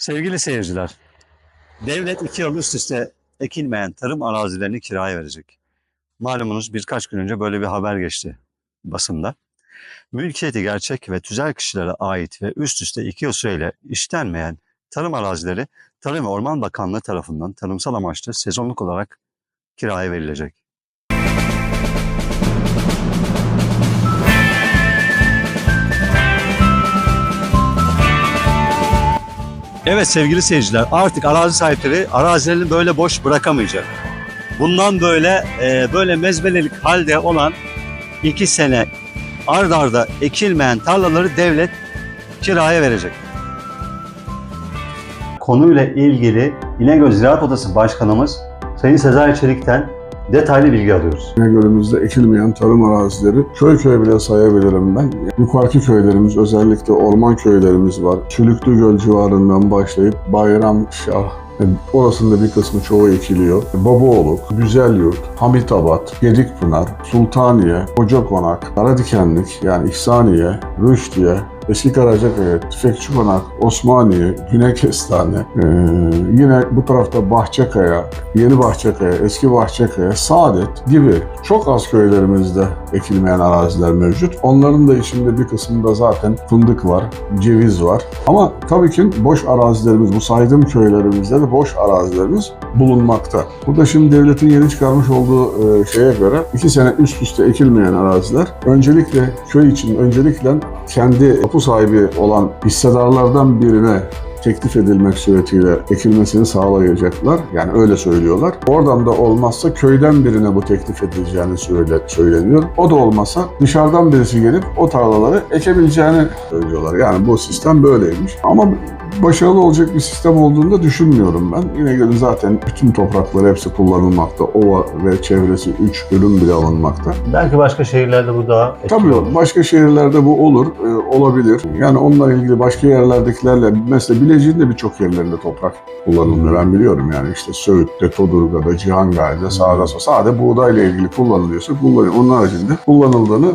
Sevgili seyirciler, devlet iki yıl üst üste ekilmeyen tarım arazilerini kiraya verecek. Malumunuz birkaç gün önce böyle bir haber geçti basında. Mülkiyeti gerçek ve tüzel kişilere ait ve üst üste iki yıl süreyle işlenmeyen tarım arazileri Tarım ve Orman Bakanlığı tarafından tarımsal amaçlı sezonluk olarak kiraya verilecek. Evet sevgili seyirciler artık arazi sahipleri arazilerini böyle boş bırakamayacak. Bundan böyle e, böyle mezbelelik halde olan iki sene ard arda ekilmeyen tarlaları devlet kiraya verecek. Konuyla ilgili İnegöl Ziraat Odası Başkanımız Sayın Sezai Çelik'ten detaylı bilgi alıyoruz. İnegöl'ümüzde ekilmeyen tarım arazileri köy köy bile sayabilirim ben. Yukarıki köylerimiz özellikle orman köylerimiz var. Çülüklü Göl civarından başlayıp Bayramşah, Orasında bir kısmı çoğu ekiliyor. Babaoluk, Güzelyurt, Hamitabat, Gedikpınar, Sultaniye, Kocakonak, Karadikenlik yani İhsaniye, Rüşdiye, Eski Karacakaya, Tüfekçi Konak, Osmaniye, Güney Kestane, ee, yine bu tarafta Bahçekaya, Yeni Bahçekaya, Eski Bahçekaya, Saadet gibi çok az köylerimizde ekilmeyen araziler mevcut. Onların da içinde bir kısmında zaten fındık var, ceviz var. Ama tabii ki boş arazilerimiz, bu saydığım köylerimizde de boş arazilerimiz bulunmakta. Burada şimdi devletin yeni çıkarmış olduğu e, şeye göre iki sene üst üste ekilmeyen araziler öncelikle köy için öncelikle kendi tapu sahibi olan hissedarlardan birine teklif edilmek suretiyle ekilmesini sağlayacaklar. Yani öyle söylüyorlar. Oradan da olmazsa köyden birine bu teklif edileceğini söyle, söyleniyor. O da olmazsa dışarıdan birisi gelip o tarlaları ekebileceğini söylüyorlar. Yani bu sistem böyleymiş. Ama başarılı olacak bir sistem olduğunu da düşünmüyorum ben. İnegöl'ün zaten bütün toprakları hepsi kullanılmakta. Ova ve çevresi 3 bölüm bile alınmakta. Belki başka şehirlerde bu daha Tabii olur. başka şehirlerde bu olur, e, olabilir. Yani onunla ilgili başka yerlerdekilerle, mesela Bilecik'in de birçok yerlerinde toprak kullanılmıyor. Ben biliyorum yani işte Söğüt'te, Todurga'da, Cihangir'de, sağda solda. Sadece buğdayla ilgili kullanılıyorsa kullanıyor. Onun haricinde kullanıldığını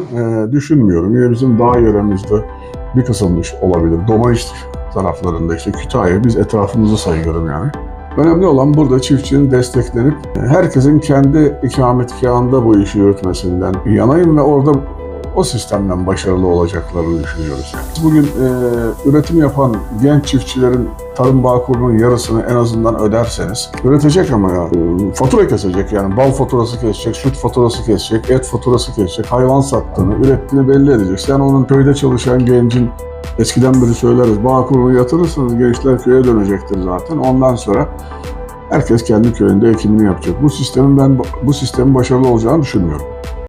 e, düşünmüyorum. Yine bizim dağ yöremizde bir kısılmış olabilir. Domaniç taraflarında işte Kütahya, biz etrafımızı sayıyorum yani. Önemli olan burada çiftçinin desteklenip e, herkesin kendi ikametgahında bu işi yürütmesinden yanayım ve orada o sistemden başarılı olacaklarını düşünüyoruz. Bugün e, üretim yapan genç çiftçilerin tarım bağkurunun yarısını en azından öderseniz üretecek ama ya e, fatura kesecek yani bal faturası kesecek, süt faturası kesecek, et faturası kesecek, hayvan sattığını, ürettiğini belli edecek. Yani onun köyde çalışan gencin eskiden beri söyleriz bağkurunu yatırırsanız gençler köye dönecektir zaten. Ondan sonra herkes kendi köyünde ekimini yapacak. Bu sistemin ben bu sistemin başarılı olacağını düşünmüyorum.